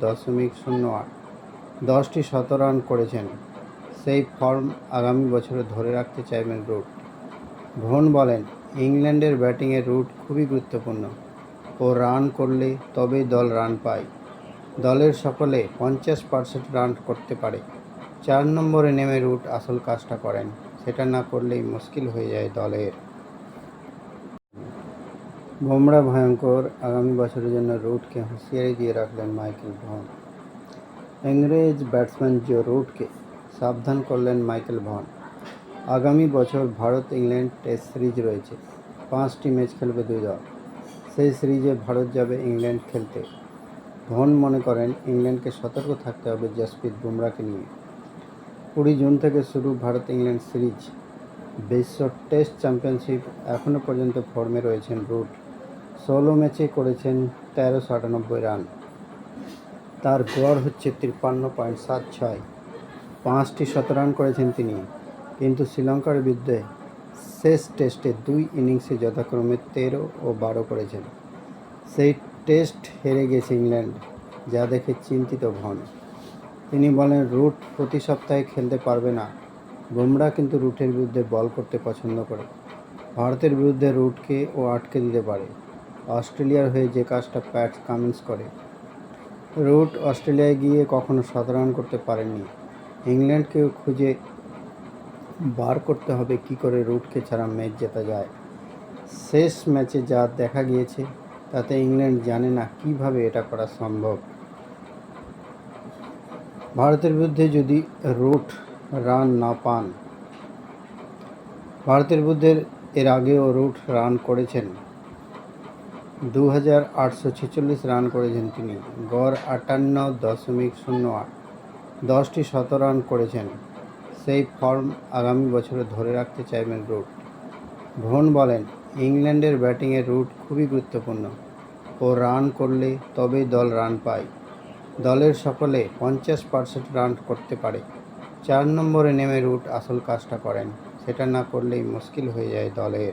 দশমিক শূন্য আট। দশটি শতরান করেছেন। সেই ফর্ম আগামী বছরে ধরে রাখতে চাইবেন রুট। ভোন বলেন, ইংল্যান্ডের ব্যাটিংয়ের রুট খুবই গুরুত্বপূর্ণ। ও রান করলে তবেই দল রান পায়। দলের সকলে পঞ্চাশ পার্সেন্ট রান করতে পারে। চার নম্বরে নেমে রুট আসল কাজটা করেন। সেটা না করলেই মুশকিল হয়ে যায় দলের। বুমরা ভয়ঙ্কর আগামী বছরের জন্য রুটকে হুঁশিয়ারি দিয়ে রাখলেন মাইকেল ভন। ইংরেজ ব্যাটসম্যান জো রুটকে সাবধান করলেন মাইকেল ভন। আগামী বছর ভারত ইংল্যান্ড টেস্ট সিরিজ রয়েছে। পাঁচটি ম্যাচ খেলবে দুই দল। সেই সিরিজে ভারত যাবে ইংল্যান্ড খেলতে। ভন মনে করেন, ইংল্যান্ডকে সতর্ক থাকতে হবে জসপ্রীত বুমরাকে নিয়ে। কুড়ি জুন থেকে শুরু ভারত ইংল্যান্ড সিরিজ। বিশ্ব টেস্ট চ্যাম্পিয়নশিপ এখনও পর্যন্ত ফর্মে রয়েছেন রুট। ষোলো ম্যাচে করেছেন তেরোশো আটানব্বই রান। তার গড় হচ্ছে তিপ্পান্ন পয়েন্ট সাত ছয়। পাঁচটি শতরান করেছেন তিনি, কিন্তু শ্রীলঙ্কার বিরুদ্ধে শেষ টেস্টে দুই ইনিংসে যথাক্রমে তেরো ও বারো করেছেন। সেই টেস্ট হেরে গেছে ইংল্যান্ড, যা দেখে চিন্তিত ভন। তিনি বলেন, রুট প্রতি সপ্তাহে খেলতে পারবে না। বুমরা কিন্তু রুটের বিরুদ্ধে বল করতে পছন্দ করে। ভারতের বিরুদ্ধে রুটকে ও আটকে দিতে পারে। অস্ট্রেলিয়ার হয়ে যে কাজটা প্যাট কামিন্স করে। রুট অস্ট্রেলিয়ায় গিয়ে কখনো শতরান করতে পারেননি। ইংল্যান্ডকেও খুঁজে বার করতে হবে কি করে রুটকে ছাড়া ম্যাচ জেতা যায়। শেষ ম্যাচে যা দেখা গিয়েছে, তাতে ইংল্যান্ড জানে না কীভাবে এটা করা সম্ভব। ভারতের বিরুদ্ধে যদি রুট রান না পান, ভারতের বিরুদ্ধে এর আগেও রুট রান করেছেন। দু হাজার আটশো ছেচল্লিশ রান করেছেন তিনি। গড় আটান্ন দশমিক শূন্য আট। দশটি শতরান করেছেন। সেই ফর্ম আগামী বছরে ধরে রাখতে চাইবেন রুট ভোন বলেন, ইংল্যান্ডের ব্যাটিংয়ের রুট খুবই গুরুত্বপূর্ণ। ও রান করলে তবেই দল রান পায়। দলের সকলে পঞ্চাশ পার্সেন্ট রান করতে পারে। চার নম্বরে নেমে রুট আসল কাজটা করেন। সেটা না করলেই মুশকিল হয়ে যায় দলের।